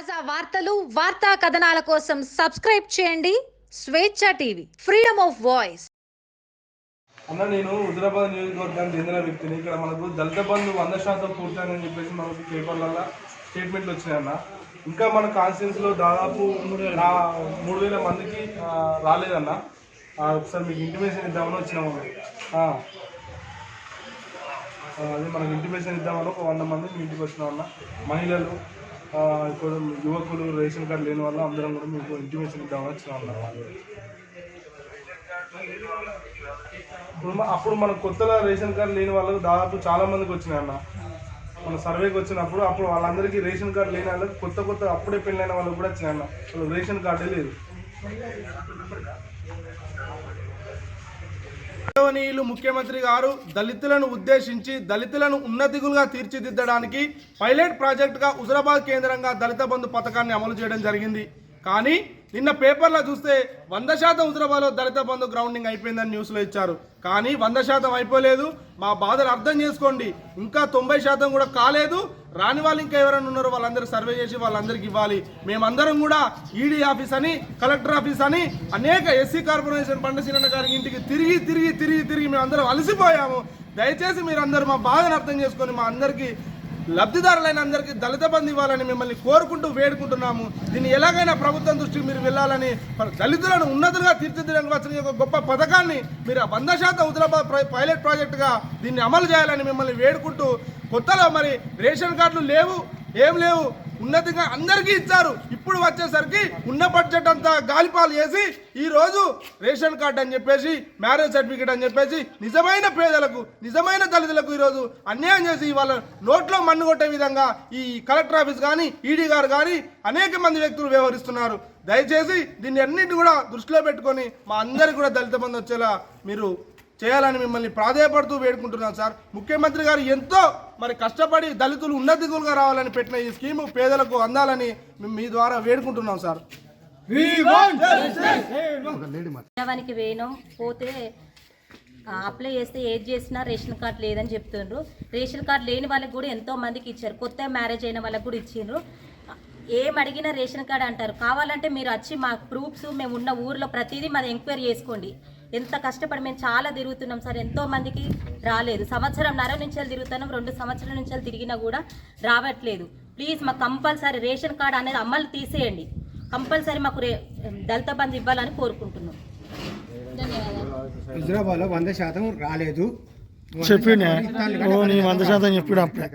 తాజా వార్తలు వార్తా కథనాల కోసం సబ్స్క్రైబ్ చేయండి. స్వేచ్ఛ టీవీ ఫ్రీడమ్ ఆఫ్ వాయిస్ అన్న నేను హుజరాబాద్ నియోజకవర్గానికి చెందిన వ్యక్తిని. ఇక్కడ మనకు దళిత బంధు వంద శాతం పూర్తయిందని చెప్పేసి మనకు పేపర్లలో స్టేట్మెంట్లు వచ్చినాయన్న. ఇంకా మన కాన్స్టిట్యూన్స్లో దాదాపు మూడు వేల మందికి రాలేదన్న. ఒకసారి మీకు ఇంటిమేషన్ ఇద్దామని వచ్చినాము అదే మనకు ఇంటిమేషన్ ఇద్దామని ఒక వంద మంది మీ ఇంటికి వచ్చినామన్న మహిళలు ఇప్పుడు యువకులు రేషన్ కార్డు లేని వల్ల అందరం కూడా మీకు ఇంటిమేషన్ ఇద్దామని వచ్చినామన్న ఇప్పుడు అప్పుడు మన కొత్తగా రేషన్ కార్డు లేని వాళ్ళకు దాదాపు చాలా మందికి వచ్చినాయి అన్న. మన సర్వేకి వచ్చినప్పుడు అప్పుడు వాళ్ళందరికీ రేషన్ కార్డు లేని వాళ్ళకి కొత్త కొత్త అప్పుడే పెళ్ళైన వాళ్ళకి కూడా వచ్చినాయి అన్న. రేషన్ కార్డే లేదు. గౌరవనీయులు ముఖ్యమంత్రి గారు దళితులను ఉద్దేశించి దళితులను ఉన్నతిగులుగా తీర్చిదిద్దడానికి పైలట్ ప్రాజెక్టుగా హుజరాబాద్ కేంద్రంగా దళిత బంధు పథకాన్ని అమలు చేయడం జరిగింది. కానీ నిన్న పేపర్లో చూస్తే వంద శాతం హుజరాబాద్లో దళిత బంధు గ్రౌండింగ్ అయిపోయిందని న్యూస్లో ఇచ్చారు. కానీ వంద శాతం అయిపోలేదు. మా బాధలు అర్థం చేసుకోండి. ఇంకా తొంభై శాతం కూడా కాలేదు. రాని వాళ్ళు ఇంకా ఎవరైనా ఉన్నారో వాళ్ళందరూ సర్వే చేసి వాళ్ళందరికీ ఇవ్వాలి. మేమందరం కూడా ఈడీ ఆఫీస్ అని కలెక్టర్ ఆఫీస్ అని అనేక ఎస్సీ కార్పొరేషన్ పండసీనన్న గారి ఇంటికి తిరిగి తిరిగి తిరిగి తిరిగి మేము అలసిపోయాము. దయచేసి మీరు అందరూ మా బాధను అర్థం చేసుకొని మా అందరికీ లబ్ధిదారులైన అందరికీ దళిత బంధు ఇవ్వాలని మిమ్మల్ని కోరుకుంటూ వేడుకుంటున్నాము. దీన్ని ఎలాగైనా ప్రభుత్వం దృష్టికి మీరు వెళ్ళాలని దళితులను ఉన్నతులుగా తీర్చిదిద్దడానికి వచ్చిన ఒక గొప్ప పథకాన్ని మీరు వంద శాతం హుజరాబాద్ పైలట్ ప్రాజెక్టుగా దీన్ని అమలు చేయాలని మిమ్మల్ని వేడుకుంటూ కొత్తలో మరి రేషన్ కార్డులు లేవు ఏం లేవు ఉన్నతిగా అందరికీ ఇచ్చారు. ఇప్పుడు వచ్చేసరికి ఉన్న బడ్జెట్ అంతా గాలిపాలు చేసి ఈరోజు రేషన్ కార్డు అని చెప్పేసి మ్యారేజ్ సర్టిఫికేట్ అని చెప్పేసి నిజమైన పేదలకు నిజమైన దళితులకు ఈరోజు అన్యాయం చేసి వాళ్ళ నోట్లో మన్ను కొట్టే విధంగా ఈ కలెక్టర్ ఆఫీస్ కానీ ఈడీ గారు కానీ అనేక మంది వ్యక్తులు వ్యవహరిస్తున్నారు. దయచేసి దీన్ని అన్నింటి కూడా దృష్టిలో పెట్టుకొని మా అందరికి కూడా దళిత మంది వచ్చేలా మీరు చేయాలని మిమ్మల్ని ప్రాధేయపడుతూ వేడుకుంటున్నాను సార్. ముఖ్యమంత్రి గారు ఎంతో మరి కష్టపడి దళితులు ఉన్నతిగులుగా రావాలని పెట్టిన ఈ స్కీము పేదలకు అందాలని మేము మీ ద్వారా వేడుకుంటున్నాం సార్. ఉద్యోగానికి వేయడం పోతే అప్లై చేస్తే ఏది చేసినా రేషన్ కార్డు లేదని చెప్తుండ్రు. రేషన్ కార్డు లేని వాళ్ళకి కూడా ఎంతో మందికి ఇచ్చారు. కొత్త మ్యారేజ్ అయిన వాళ్ళకి కూడా ఇచ్చిండ్రు. ఏం అడిగినా రేషన్ కార్డు అంటారు. కావాలంటే మీరు వచ్చి మా ప్రూఫ్స్ మేము ఉన్న ఊర్లో ప్రతిదీ మాది ఎంక్వైరీ చేసుకోండి. ఎంత కష్టపడి మేము చాలా తిరుగుతున్నాం సార్. ఎంతో మందికి రాలేదు. సంవత్సరం నర నుంచి తిరుగుతున్నాం రెండు సంవత్సరాల నుంచి తిరిగినా కూడా రావట్లేదు. ప్లీజ్ మాకు కంపల్సరీ రేషన్ కార్డు అనేది అమలు తీసేయండి. కంపల్సరీ మాకు రే దళిత బంధు ఇవ్వాలని కోరుకుంటున్నాం. హైదరాబాద్లో వంద శాతం రాలేదు. చెప్పినా ఓ నీ వంద శాతం చెప్పాడు అప్పుడే.